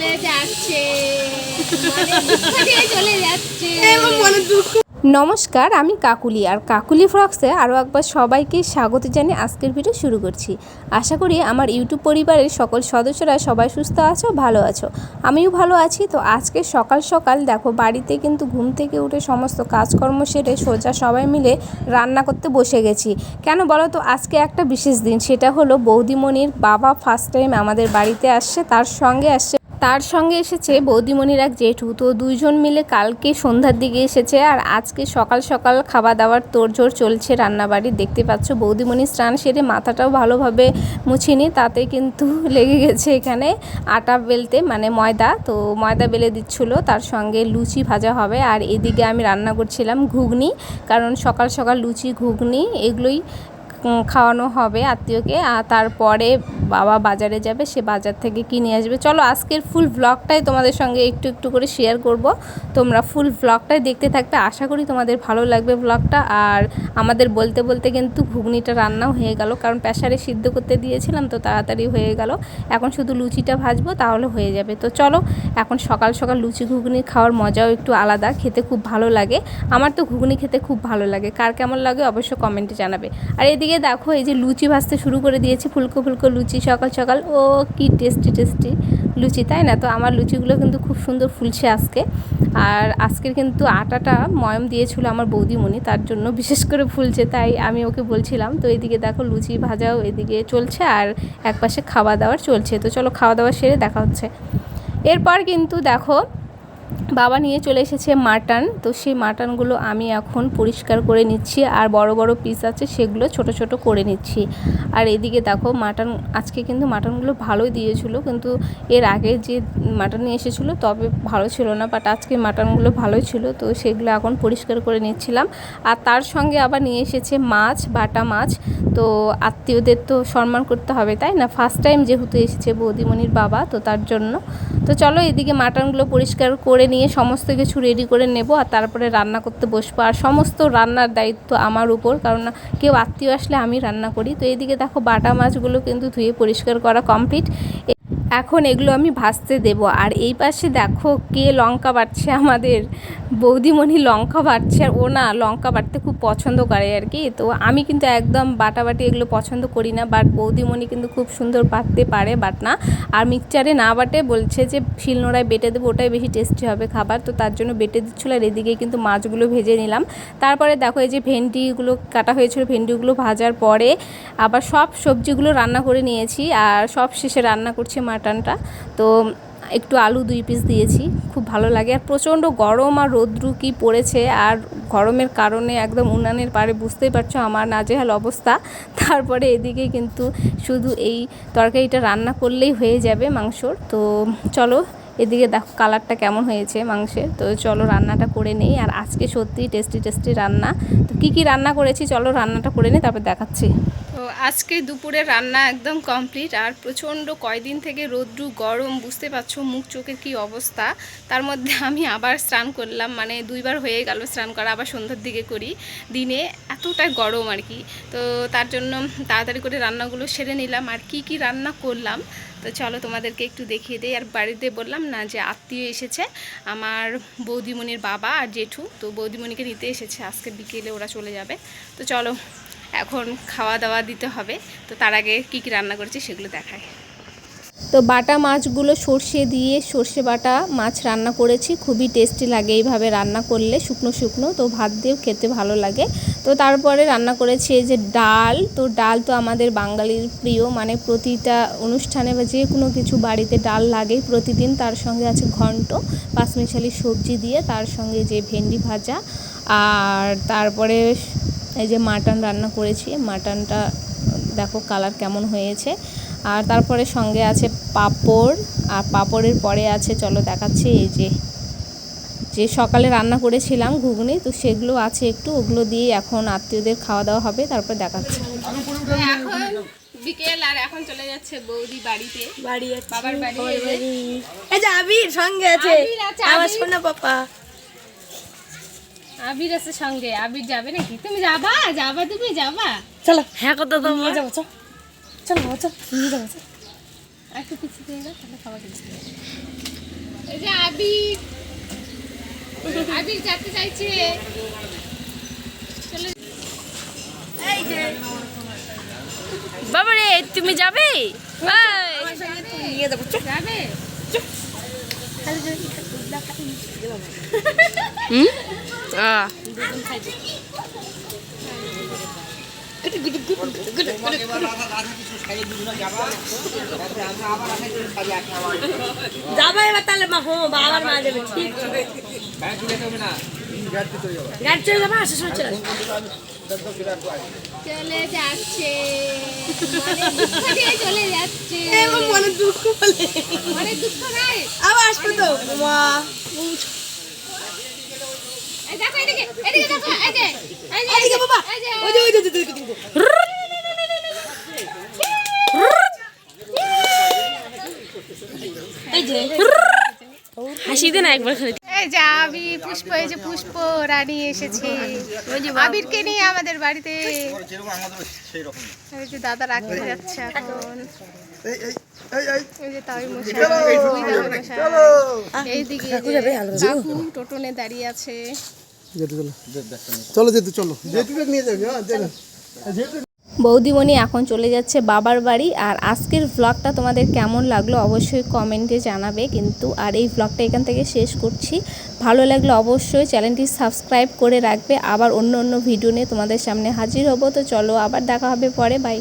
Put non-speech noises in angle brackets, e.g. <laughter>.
চলে যাচ্ছে। মানে চলে যাচ্ছে। নমস্কার আমি কাকুলি। আর কাকুলি ফ্রক্সে আরও একবার সবাইকে স্বাগত জানিয়ে আজকের ভিডিও শুরু করছি। আশা করি আমার ইউটিউব পরিবারের সকল সদস্যরা সবাই সুস্থ আছো ভালো আছো। আমিও ভালো আছি। তো আজকে সকাল সকাল দেখো বাড়িতে কিন্তু ঘুম থেকে উঠে সমস্ত কাজকর্ম সেরে সোজা সবাই মিলে রান্না করতে বসে গেছি। কেন বলো তো আজকে একটা বিশেষ দিন সেটা হলো বৌদিমণির বাবা ফার্স্ট টাইম আমাদের বাড়িতে আসছে তার সঙ্গে আসছে তার সঙ্গে এসেছে বৌদিমণির এক জেঠু। তো দুইজন মিলে কালকে সন্ধ্যার দিকে এসেছে আর আজকে সকাল সকাল খাওয়া দাওয়ার তোড়জোড় চলছে রান্নাবাড়ি। দেখতে পাচ্ছ বৌদিমণি স্নান সেরে মাথাটাও ভালোভাবে মুছিনি, তাতে কিন্তু লেগে গেছে এখানে আটা বেলতে মানে ময়দা। তো ময়দা বেলে দিচ্ছিল, তার সঙ্গে লুচি ভাজা হবে। আর এদিকে আমি রান্না করছিলাম ঘুগনি, কারণ সকাল সকাল লুচি, ঘুগনি এগুলোই খাওয়ানো হবে আত্মীয়কে। আর তারপরে বাবা বাজারে যাবে, সে বাজার থেকে কিনে আসবে। চলো আজকের ফুল ব্লগটাই তোমাদের সঙ্গে একটু একটু করে শেয়ার করব। তোমরা ফুল ব্লগটাই দেখতে থাকবে। আশা করি তোমাদের ভালো লাগবে ব্লগটা আর আমাদের বলতে বলতে কিন্তু ঘুগনিটা রান্নাও হয়ে গেল। কারণ প্রেসারে সিদ্ধ করতে দিয়েছিলাম তো তাড়াতাড়ি হয়ে গেল। এখন শুধু লুচিটা ভাজবো, তাহলে হয়ে যাবে। তো চলো, এখন সকাল সকাল লুচি ঘুগনি খাওয়ার মজাও একটু আলাদা। খেতে খুব ভালো লাগে। আমার তো ঘুগনি খেতে খুব ভালো লাগে। কার কেমন লাগে অবশ্য কমেন্টে জানাবে। আর এদিকে দেখো, এই যে লুচি ভাজতে শুরু করে দিয়েছি, ফুলকো ফুলকো লুচি সকাল সকাল। ও কি টেস্টি টেস্টি লুচি, তাই না? তো আমার লুচিগুলো কিন্তু খুব সুন্দর ফুলছে আজকে। আর আজকের কিন্তু আটাটা ময়ম দিয়েছিল আমার বৌদিমণি, তার জন্য বিশেষ করে ফুলছে, তাই আমি ওকে বলছিলাম, তো এদিকে দেখো লুচি ভাজাও এদিকে চলছে আর একপাশে খাওয়া দাওয়ার চলছে। তো চলো খাওয়া দাওয়া সেরে দেখা হচ্ছে। এরপর কিন্তু দেখো বাবা নিয়ে চলে এসেছে মাটন। তো সেই মাটনগুলো আমি এখন পরিষ্কার করে নিচ্ছি আর বড় বড় পিস আছে সেগুলো ছোট ছোট করে নিচ্ছি। আর এদিকে দেখো মাটন, আজকে কিন্তু মাটনগুলো ভালোই দিয়েছিল কিন্তু এর আগে যে মাটন নিয়ে এসেছিল তবে ভালো ছিল না বাট আজকে মাটনগুলো ভালোই ছিল তো সেগুলো এখন পরিষ্কার করে নিচ্ছিলাম। আর তার সঙ্গে আবার নিয়ে এসেছে মাছ, বাটা মাছ। তো আত্মীয়দের তো সম্মান করতে হবে, তাই না? ফার্স্ট টাইম যেহেতু এসেছে বৌদিমণির বাবা তো তার জন্য। তো চলো এদিকে মাটনগুলো পরিষ্কার করে নিয়ে সমস্ত কিছু রেডি করে নেব আর তারপরে রান্না করতে বসবো। আর সমস্ত রান্নার দায়িত্ব আমার উপর, কারণ না কেউ আত্মীয় আসলে আমি রান্না করি। তো এদিকে দেখো বাটা মাছগুলো কিন্তু ধুয়ে পরিষ্কার করা কমপ্লিট এখন এগুলো আমি ভাজতে দেব। আর এই পাশে দেখো কে লঙ্কা বাটছে আমাদের। বৌদিমণি লঙ্কা বাটছে আর ও না লঙ্কা বাটতে খুব পছন্দ করে আর কি। তো আমি কিন্তু একদম বাটাবাটি এগুলো পছন্দ করি না বাট বৌদিমণি কিন্তু খুব সুন্দর বাটতে পারে বাট না। আর মিক্সচারে না বাটে বলছে যে শিলনোড়ায় বেটে দেবো, ওটাই বেশি টেস্টি হবে খাবার। তো তার জন্য বেটে দিচ্ছিল আর এদিকে কিন্তু মাছগুলো ভেজে নিলাম। তারপরে দেখো এই যে ভেন্ডিগুলো কাটা হয়েছিল, ভেন্ডিগুলো ভাজার পরে আবার সব সবজিগুলো রান্না করে নিয়েছি। আর সব শেষে রান্না করছি মাটনটা তো একটু আলু দুই পিস দিয়েছি, খুব ভালো লাগে। আর প্রচণ্ড গরম আর রৌদ্রু কি পড়েছে, আর গরমের কারণে একদম উনানের পারে বুঝতেই পারছ আমার নাজেহাল অবস্থা। <laughs> তারপরে এদিকে কিন্তু শুধু এই তরকারিটা রান্না করলেই হয়ে যাবে মাংসর। তো চলো এদিকে দেখো কালারটা কেমন হয়েছে মাংসের। তো চলো রান্নাটা করে নেই, আর আজকে সত্যি টেস্টি টেস্টি রান্না। তো কী কী রান্না করেছি চলো রান্নাটা করে নিই তারপর দেখাচ্ছি। তো আজকে দুপুরে রান্না একদম কমপ্লিট আর প্রচণ্ড কয়দিন থেকে রোদ্রু, গরম, বুঝতে পারছ মুখ চোখের কি অবস্থা। তার মধ্যে আমি আবার স্নান করলাম মানে দুইবার হয়ে গেল স্নান করা, আবার সন্ধ্যার দিকে করি। দিনে এতটা গরম আর কি। তো তার জন্য তাড়াতাড়ি করে রান্নাগুলো সেরে নিলাম। আর কি কি রান্না করলাম, তো চলো তোমাদেরকে একটু দেখিয়ে দিই। আর বাড়িতে বললাম না যে আত্মীয় এসেছে, আমার বৌদিমণির বাবা আর জেঠু। তো বৌদিমণিকে নিতে এসেছে, আজকে বিকেলে ওরা চলে যাবে। তো চলো এখন খাওয়া দাওয়া দিতে হবে। তো তার আগে কী কী রান্না করেছি সেগুলো দেখায় তো বাটা মাছগুলো সর্ষে দিয়ে সর্ষে বাটা মাছ রান্না করেছি। খুবই টেস্টি লাগে এইভাবে রান্না করলে, শুকনো শুকনো। তো ভাত দিয়েও খেতে ভালো লাগে। তো তারপরে রান্না করেছি এই যে ডাল। তো ডাল তো আমাদের বাঙালির প্রিয়। মানে প্রতিটা অনুষ্ঠানে বা যে কোনো কিছু বাড়িতে ডাল লাগেই প্রতিদিন। তার সঙ্গে আছে ঘন্ট পাঁচমিশালি সবজি দিয়ে। তার সঙ্গে যে ভেন্ডি ভাজা। আর তারপরে এই যে মাটন রান্না করেছি মাটনটা দেখো কালার কেমন হয়েছে। আর তারপরে সঙ্গে আছে পাপড় আর পাপড়ের পরে আছে চলো দেখাচ্ছি এই যে যে সকালে রান্না করেছিলাম ঘুগনি তো সেগুলো আছে একটু ওগুলো দিয়ে এখন আত্মীয়দের খাওয়া দাওয়া হবে তারপর দেখাচ্ছি। এখন বিকেল আর এখন চলে যাচ্ছে বৌদি বাড়িতে। বাড়ি বাবার বাড়ি এই যে আবির সঙ্গে আছে। আবির আমার সোনা পাপা। আবির আছে সঙ্গে আবির যাবে নাকি? তুমি যাবা? যাবা তুমি যাবা। চলো। হ্যাঁ কত তো নিয়ে যাব চল। চল বাবা চল। নিয়ে যাব চল। একটু পিছিয়ে দিয়ে দাও তাহলে খাবার দিচ্ছি। এই যে আবির। আবির যেতে চাইছে। চলে। বাবা রে তুমি যাবে? যাবে হুম আহ যাবা এবার তাহলে মা হো বাবার মা যাবে ঠিক গাড়ি চলে যাবা আসে সময় চলে। চলে যাচ্ছে। দুঃখ দিয়ে চলে যাচ্ছে। মনে দুঃখ বলে। অনেক দুঃখ নাই আবার আসবে তো মা। দেখো এদিকে এদিকে দেখো এই যে এই যে বাবা। ওই যে। ওই যে ওই যে, ওই যে, ওই যে। এই যে। হাসি দে না একবার খালি এই যে আবির পুষ্প এই যে পুষ্প রানী এসেছে। আবিরকে নিয়ে আমাদের বাড়িতে এই যে দাদা রাখতে যাচ্ছে এখন। এইদিকে এই টোটনে দাঁড়িয়ে আছে। চলো। চলো যেতে চলো। যেটু নিয়ে যাবে হ্যাঁ বৌদিমণি এখন চলে যাচ্ছে বাবার বাড়ি। আর আজকের ভ্লগটা তোমাদের কেমন লাগল অবশ্যই কমেন্টে জানাবে। কিন্তু আর এই ভ্লগটা এখান থেকে শেষ করছি। ভালো লাগলে অবশ্যই চ্যানেলটি সাবস্ক্রাইব করে রাখবে। আবার অন্য অন্য ভিডিও নিয়ে তোমাদের সামনে হাজির হব। তো চলো আবার দেখা হবে পরে। বাই